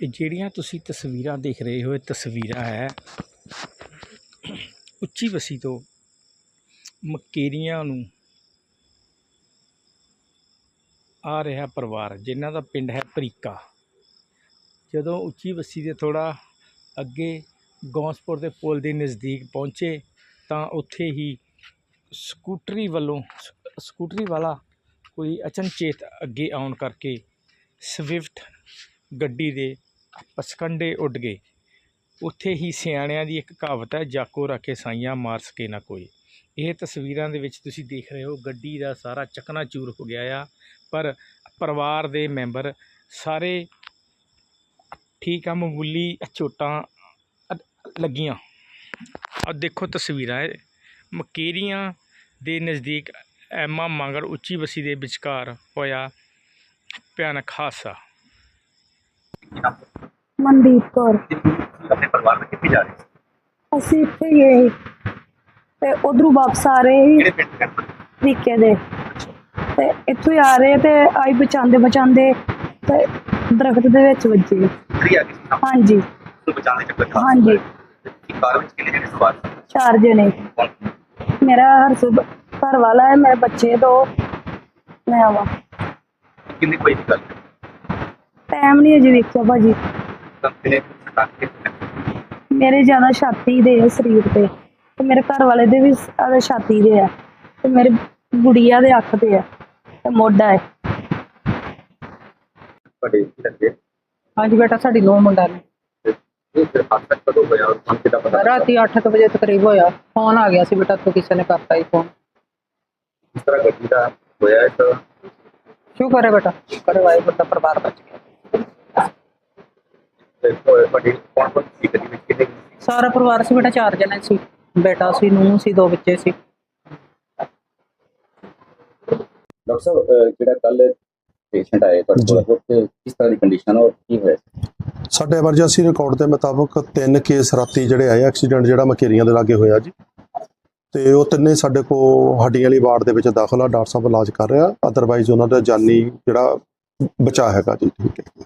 ਇਹ ਜਿਹੜੀਆਂ ਤੁਸੀਂ ਤਸਵੀਰਾਂ ਦੇਖ ਰਹੇ ਹੋ, ਇਹ ਤਸਵੀਰਾਂ ਹੈ ਉੱਚੀ ਬਸੀ ਤੋਂ ਮਕੇਰੀਆਂ ਨੂੰ ਆ ਰਿਹਾ ਪਰਿਵਾਰ, ਜਿਨ੍ਹਾਂ ਦਾ ਪਿੰਡ ਹੈ ਪਰੀਕਾ ਜਦੋਂ ਉੱਚੀ ਬਸੀ ਦੇ ਥੋੜਾ ਅੱਗੇ ਗੌਂਸਪੁਰ ਦੇ ਪੁਲ ਦੇ ਨਜ਼ਦੀਕ ਪਹੁੰਚੇ, ਤਾਂ ਉੱਥੇ ਹੀ ਸਕੂਟਰੀ ਵੱਲੋਂ ਸ- ਸਕੂਟਰੀ ਵਾਲਾ ਕੋਈ ਅਚਨਚੇਤ ਅੱਗੇ ਆਉਣ ਕਰਕੇ ਸਵਿਫਟ ਗੱਡੀ ਦੇ ਪਸਕੰਡੇ ਉੱਡ ਗਏ। ਉੱਥੇ ਹੀ ਸਿਆਣਿਆਂ ਦੀ ਇੱਕ ਕਹਾਵਤ ਹੈ, ਜਾਕੋ ਰੱਖੇ ਸਾਈਆਂ ਮਾਰ ਸਕੇ ਨਾ ਕੋਈ। ਇਹ ਤਸਵੀਰਾਂ ਦੇ ਵਿੱਚ ਤੁਸੀਂ ਦੇਖ ਰਹੇ ਹੋ, ਗੱਡੀ ਦਾ ਸਾਰਾ ਚਕਨਾਚੂਰ ਹੋ ਗਿਆ ਆ। ਪਰ ਪਰਿਵਾਰ ਦੇ ਮੈਂਬਰ ਸਾਰੇ ਠੀਕ ਆ, ਮਾਮੂਲੀ ਚੋਟਾਂ ਲੱਗੀਆਂ। ਆ ਦੇਖੋ ਤਸਵੀਰਾਂ ਇਹ। ਮਕੇਰੀਆਂ ਦੇ ਨਜ਼ਦੀਕ ਐਮਾ ਮੰਗੜ ਉੱਚੀ ਬਸੀ ਦੇ ਵਿਚਕਾਰ ਹੋਇਆ ਭਿਆਨਕ ਹਾਦਸਾ। ਮਨਦੀਪ ਕੌਰ। ਆਪਣੇ ਪਰਿਵਾਰ ਨਾਲ ਕਿੱਥੇ ਜਾ ਰਹੇ ਸੀ? ਅਸੀਂ ਇੱਥੇ ਗਏ ਸੀ ਤੇ ਉਧਰੋਂ ਵਾਪਸ ਆ ਰਹੇ ਸੀ। ਕਿਹੜੇ ਪਿੰਡ ਦੇ ਤਰੀਕੇ ਦੇ। ਤੇ ਇੱਥੋਂ ਹੀ ਆ ਰਹੇ ਤੇ ਆਈ ਬਚਾਉਂਦੇ ਬਚਾਉਂਦੇ ਤੇ ਦਰਖਤ ਦੇ ਵਿੱਚ ਵੱਜੇ। ਫਰੀ ਆ ਗਈ ਸੀ ਨਾ ਹਾਂਜੀ। ਨੂੰ ਬਚਾਉਣ ਦੇ ਚੱਕਰ ਹਾਂਜੀ। ਕੀ ਕਾਰ ਵਿੱਚ ਕਿੰਨੇ ਜਿਹੜੇ ਸਵਾਰ ਸੀ? ਚਾਰ ਜਣੇ। ਕੌਣ? ਮੇਰਾ ਹਰਸੁਭ ਘਰ ਵਾਲਾ ਹੈ ਮੇਰੇ ਬੱਚੇ ਦੋ। ਮੈਂ ਆਵਾ। ਕਿੰਨੀ ਕੋਈ ਗੱਲ ਟਾਈਮ ਨਹੀਂ ਅਜੇ ਵੇਖਿਆ ਭਾਜੀ। ਮੇਰੇ ਜ਼ਿਆਦਾ ਛਾਤੀ ਦੇ ਆ ਸਰੀਰ ਤੇ ਤੇ ਮੇਰੇ ਘਰ ਵਾਲੇ ਦੇ ਵੀ ਆਦੇ ਛਾਤੀ ਦੇ ਆ ਤੇ ਮੇਰੇ ਗੁੜੀਆ ਦੇ ਅੱਖ ਤੇ ਆ ਤੇ ਮੋਢਾ ਹੈ। ਤੁਹਾਡੇ ਕੀ ਲੱਗੇ? ਹਾਂਜੀ ਬੇਟਾ ਸਾਡੀ ਨੋ ਮੁੰਡਾ ਨੇ। ਇਹ ਫਿਰ ਹਾਦਸਾ ਕਦੋਂ ਹੋਇਆ ਔਰ ਤੁਹਾਨੂੰ ਕਿੱਦਾਂ ਪਤਾ ਲੱਗਾ? ਰਾਤੀ 8 ਵਜੇ ਤਕਰੀਬ ਹੋਇਆ। ਫੋਨ ਆ ਗਿਆ ਸੀ ਬੇਟਾ ਤੋਂ ਕਿਸੇ ਨੇ ਕਰਤਾ ਹੀ ਫੋਨ। ਇਸ ਤਰ੍ਹਾਂ ਗੱਡੀ ਦਾ ਹੋਇਆ ਹੈ ਤਾਂ? ਸ਼ੁਕਰ ਹੈ ਬੇਟਾ ਕਰਵਾਏ ਬੇਟਾ ਪਰਿਵਾਰ ਬਚ ਗਿਆ। ਤੁਹਾਡੀ ਕੌਣ ਕੌਣ ਸੀ ਗੱਡੀ ਵਿੱਚ? ਕਿੰਨੇ ਕੁ ਸੀ? ਸਾਰਾ ਪਰਿਵਾਰ ਸੀ ਬੇਟਾ ਚਾਰ ਜਣੇ ਸੀ। ਬੇਟਾ ਸੀ ਨੂੰਹ ਸੀ ਦੋ ਬੱਚੇ ਸੀ। ਡਾਕਟਰ ਸਾਹਿਬ ਅਹ ਜਿਹੜਾ ਕੱਲ ਪੇਸ਼ੈਂਟ ਆਏ ਤੁਹਾਡੇ ਜੀ। ਕੋਲ ਉਹ ਕਿਸ ਤਰ੍ਹਾਂ ਦੀ ਕੰਡੀਸ਼ਨ ਔਰ ਕੀ ਹੋਇਆ ਸੀ? ਸਾਡੇ ਐਮਰਜੈਂਸੀ ਰਿਕਾਰਡ ਦੇ ਮੁਤਾਬਕ ਤਿੰਨ ਕੇਸ ਰਾਤੀ ਜਿਹੜੇ ਆਏ ਐਕਸੀਡੈਂਟ ਜਿਹੜਾ ਮਕੇਰੀਆਂ ਦੇ ਲਾਗੇ ਹੋਇਆ ਜੀ। ਤੇ ਉਹ ਤਿੰਨੇ ਸਾਡੇ ਕੋ ਹੱਡੀਆਂ ਵਾਲੀ ਵਾਰਡ ਦੇ ਵਿੱਚ ਦਾਖਲ ਆ ਡਾਕਟਰ ਸਾਹਿਬ ਇਲਾਜ ਕਰ ਰਿਹਾ। ਅਦਰਵਾਈਜ਼ ਉਹਨਾਂ ਦਾ ਜਾਨੀ ਜਿਹੜਾ ਬਚਾ ਹੈਗਾ ਜੀ ਠੀਕ ਹੈ।